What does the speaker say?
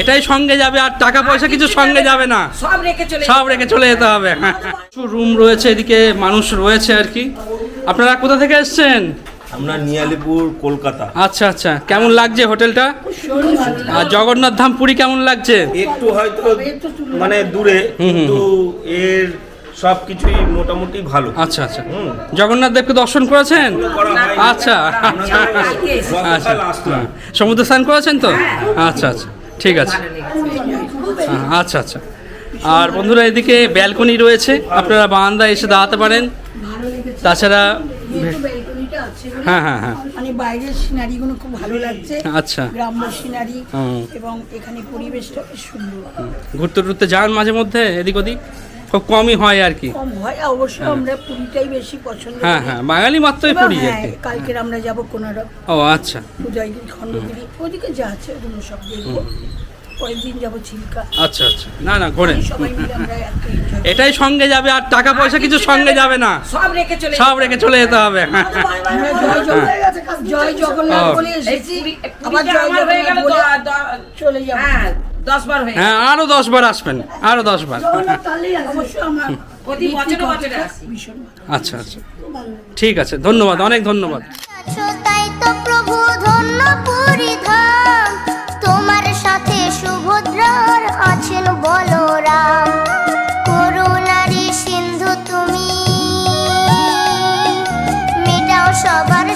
এটাই সঙ্গে যাবে আর টাকা পয়সা কিছু সঙ্গে যাবে না। সব রেখে চলে সব রেখে চলে যেতে হবে রুম রয়েছে এদিকে মানুষ রয়েছে আর কি। আপনারা কোথা থেকে এসেছেন? আমরা নিয়ালিপুর কলকাতা। আচ্ছা আচ্ছা। কেমন লাগছে হোটেলটা? আর জগন্নাথ ধাম পুরী কেমন লাগছে? একটু হয়তো মানে দূরে কিন্তু এর সব কিছুই মোটামুটি ভালো। আচ্ছা আচ্ছা। জগন্নাথ দেবকে দর্শন করেছেন? আচ্ছা। আচ্ছা আচ্ছা। সমুদ্র স্নান করেছেন তো? আচ্ছা আচ্ছা। ঠিক আছে। আচ্ছা আচ্ছা। আর বন্ধুরা এদিকে ব্যালকনি রয়েছে। আপনারা বারান্দায় এসে দাঁড়াতে পারেন। তাছাড়া হ্যাঁ হ্যাঁ হ্যাঁ। মানে বাইরের সিনারিগুলো খুব ভালো লাগছে। আচ্ছা। গ্রাম্য সিনারি এবং এখানে পরিবেশটা সুন্দর। ঘুরতে টুরতে যান মাঝে মধ্যে এদিক ওদিক? খুব কমই হয় আর কি। কম হয় অবশ্য আমরা পুরীটাই বেশি পছন্দ হ্যাঁ হ্যাঁ বাঙালি মাত্রই পুরী আর হ্যাঁ, কি কালকে আমরা যাব কোনারক ও আচ্ছা। উদয়গিরি খণ্ডগিরি। ওদিকে যা আছে ওগুলো সব দেখব। পরের দিন যাব চিল্কা আচ্ছা আচ্ছা। না না ঘোরেন। সবাই মিলে আমরা একটা enjoy এটাই সঙ্গে যাবে আর টাকা পয়সা কিছু সঙ্গে যাবে না। সব রেখে চলে সব রেখে চলে যেতে হবে। হ্যাঁ। জয় জগন্নাথ। বলে এসেছি। আবার জয় হয়ে জগন্নাথ বলে চলে যাব। হ্যাঁ আরও দশ বার আসবেন আরও দশ বার। আচ্ছা আচ্ছা। ঠিক আছে ধন্যবাদ অনেক ধন্যবাদ। তোমার সাথে সবার